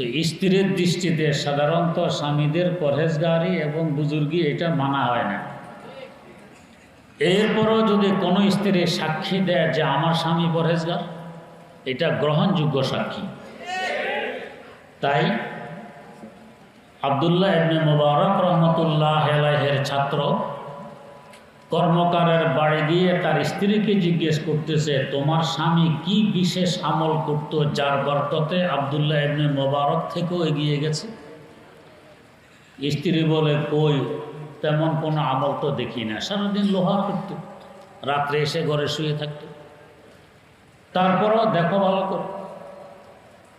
তো স্ত্রীর দৃষ্টিতে সাধারণত স্বামীদের পরহেজগারি এবং বুজুর্গি এটা মানা হয় না। এরপরও যদি কোনো স্ত্রী সাক্ষী দেয় যে আমার স্বামী পরহেজগার, এটা গ্রহণযোগ্য সাক্ষী। তাই আবদুল্লাহ ইবনে মোবারক রহমতুল্লাহ আলাইহের ছাত্র কর্মকারের বাড়ি গিয়ে তার স্ত্রীকে জিজ্ঞেস করতেছে, তোমার স্বামী কি বিশেষ আমল করত যার বরকতে আবদুল্লাহ ইবনে মোবারক থেকেও এগিয়ে গেছে? স্ত্রী বলে, কই, তেমন কোনো আমল তো দেখি না। সারাদিন লোহা করত, রাত্রে এসে ঘরে শুয়ে থাকতো। তারপরও দেখো ভালো করে।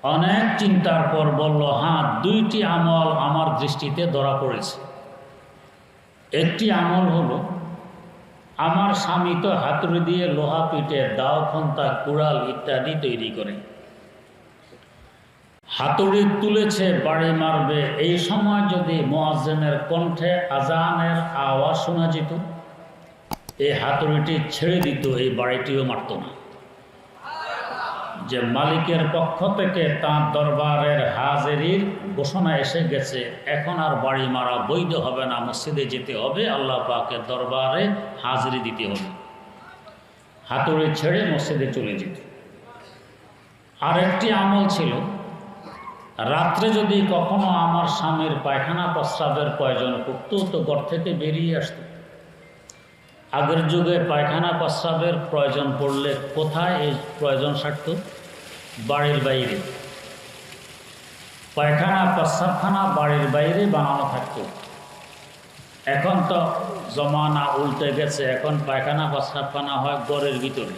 অনেক চিন্তার পর বলল হ্যাঁ দুইটি আমল আমার দৃষ্টিতে ধরা পড়েছে। একটি আমল হলো আমার স্বামী তো হাতুড়ি দিয়ে লোহা পিঠে দাও খন্তা কুড়াল ইত্যাদি তৈরি করে। হাতুড়ি তুলেছে, বাড়ি মারবে। এই সময় যদি মোয়াজ্জেমের কণ্ঠে আজানের আওয়াজ শোনা যেত এই হাতুড়িটি ছেড়ে দিত, এই বাড়িটিও মারত না। যে মালিকের পক্ষ থেকে তার দরবারের হাজেরির ঘোষণা এসে গেছে, এখন আর বাড়ি মারা বৈধ হবে না, মসজিদে যেতে হবে, আল্লাহ পাকের দরবারে হাজরি দিতে হবে। হাতুড়ি ছেড়ে মসজিদে চলে যেত। আরেকটি আমল ছিল, রাত্রে যদি কখনো আমার স্বামীর পায়খানা প্রস্রাবের প্রয়োজন করতো তো ঘর থেকে বেরিয়ে আসতো। আগের যুগে পায়খানা প্রস্রাবের প্রয়োজন পড়লে কোথায় এই প্রয়োজন সারত? বাড়ির বাইরে। পায়খানা প্রস্রাবখানা বাড়ির বাইরে বানানো থাকতো। এখন তো জমানা উল্টে গেছে, এখন পায়খানা প্রস্রাবখানা হয় গড়ের ভিতরে।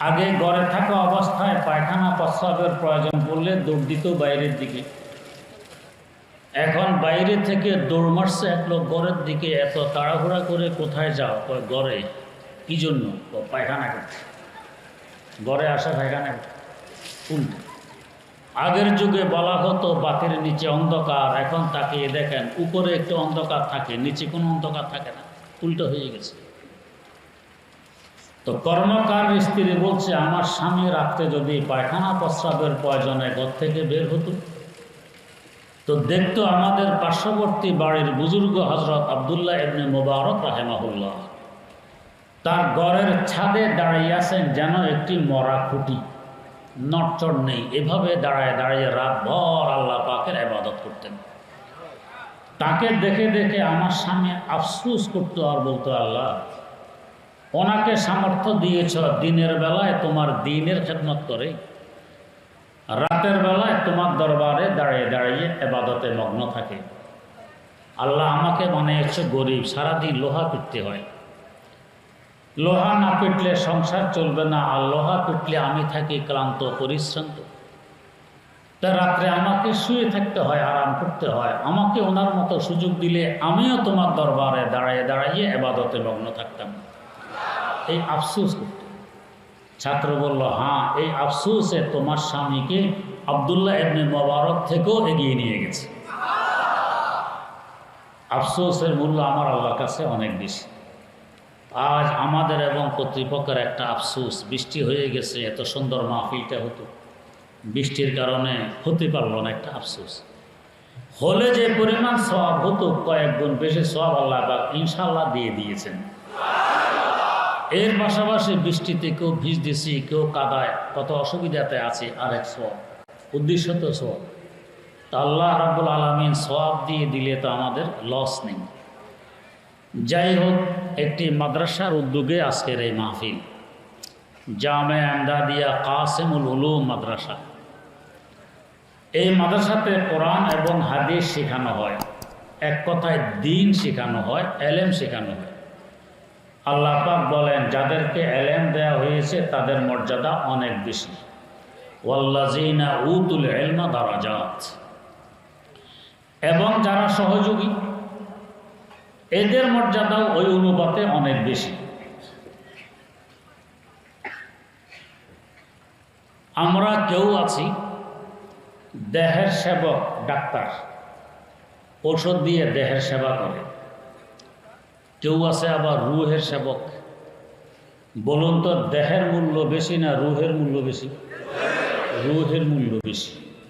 আগে গড়ে থাকা অবস্থায় পায়খানা প্রস্রাবের প্রয়োজন পড়লে দৌড় দিত বাইরের দিকে। এখন বাইরে থেকে দৌড় মারছে এক লোক গড়ের দিকে, এত তাড়াহুড়া করে কোথায় যাও? গড়ে কী জন্য? পায়খানা করতে। গড়ে আসা পায়খানা করতে উল্টো আগের যুগে বলা হতো বাতির নিচে অন্ধকার, এখন তাকিয়ে দেখেন, উপরে একটু অন্ধকার থাকে, নিচে কোনো অন্ধকার থাকে না, উল্টো হয়ে গেছে। তো কর্মকার স্ত্রী বলছে, আমার স্বামী রাখতে যদি পায়খানা প্রস্রাবের প্রয়োজনে ঘর থেকে বের হতো, তো দেখতো আমাদের পার্শ্ববর্তী বাড়ির বুজুর্গ হজরত আবদুল্লাহ ইবনে মোবারক রাহেমাহুল্লাহ। তার গড়ের ছাদে দাঁড়িয়ে আছেন যেন একটি মরা খুঁটি। নটচড় নেই। এভাবে দাঁড়ায় দাঁড়িয়ে রাতভর আল্লাহ পাকের আবাদত করতেন। তাকে দেখে দেখে আমার স্বামী আফসুস করতো আর বলতো, আল্লাহ, ওনাকে সামর্থ্য দিয়েছ, দিনের বেলায় তোমার দিনের খেদমত করে। রাতের বেলায় তোমার দরবারে দাঁড়িয়ে দাঁড়িয়ে এবাদতে মগ্ন থাকে। আল্লাহ আমাকে বানিয়েছে গরিব, সারাদিন লোহা পিটতে হয়। লোহা না পিটলে সংসার চলবে না, আর লোহা পিটলে আমি থাকি ক্লান্ত, পরিশ্রান্ত। তা রাত্রে আমাকে শুয়ে থাকতে হয়, আরাম করতে হয়। আমাকে ওনার মতো সুযোগ দিলে আমিও তোমার দরবারে দাঁড়িয়ে দাঁড়িয়ে এবাদতে মগ্ন থাকতাম। এই আফসুস করতে। ছাত্র বলল হ্যাঁ এই আফসুসে তোমার স্বামীকে আবদুল্লাহ এমনি মোবারক থেকেও এগিয়ে নিয়ে গেছে। আফসোসের মূল্য আমার আল্লাহর কাছে অনেক বেশি। আজ আমাদের এবং কর্তৃপক্ষের একটা আফসোস, বৃষ্টি হয়ে গেছে, এত সুন্দর মাহফিলটা হতো। বৃষ্টির কারণে হতে পারল না একটা আফসোস। হলে যে পরিমাণ সব হতো কয়েক গুণ বেশি সব আল্লাহ ইনশাল্লাহ দিয়ে দিয়েছেন। এর পাশাপাশি বৃষ্টিতে কেউ ভিজ দিছি, কেউ কাদায়, কত অসুবিধাতে আছে, আরেক সব উদ্দেশ্য তো সব তা আল্লাহ রাবুল আলমিন সব দিয়ে দিলে তো আমাদের লস নেই। যাই হোক একটি মাদ্রাসার উদ্যোগে আজকের এই মাহফিল। জামে আন্দাদিয়া কাসেমুল উলুম মাদ্রাসা। এই মাদ্রাসাতে কোরআন এবং হাদিস শেখানো হয়। এক কথায় দিন শেখানো হয়, এলেম শেখানো হয়। আল্লাহ পাক বলেন, যাদেরকে এলেম দেয়া হয়েছে, তাদের মর্যাদা অনেক বেশি। ওয়াল্লাজিনা উতুল এলমা দারাজাত। এবং যারা সহযোগী এদের মর্যাদাও ওই অনুপাতে অনেক বেশি। আমরা কেউ আছি, দেহের সেবক ডাক্তার। ঔষধ দিয়ে দেহের সেবা করে। কেউ আছে আবার রুহের সেবক। বলুন তো, দেহের মূল্য বেশি না রুহের মূল্য বেশি? রুহের মূল্য বেশি।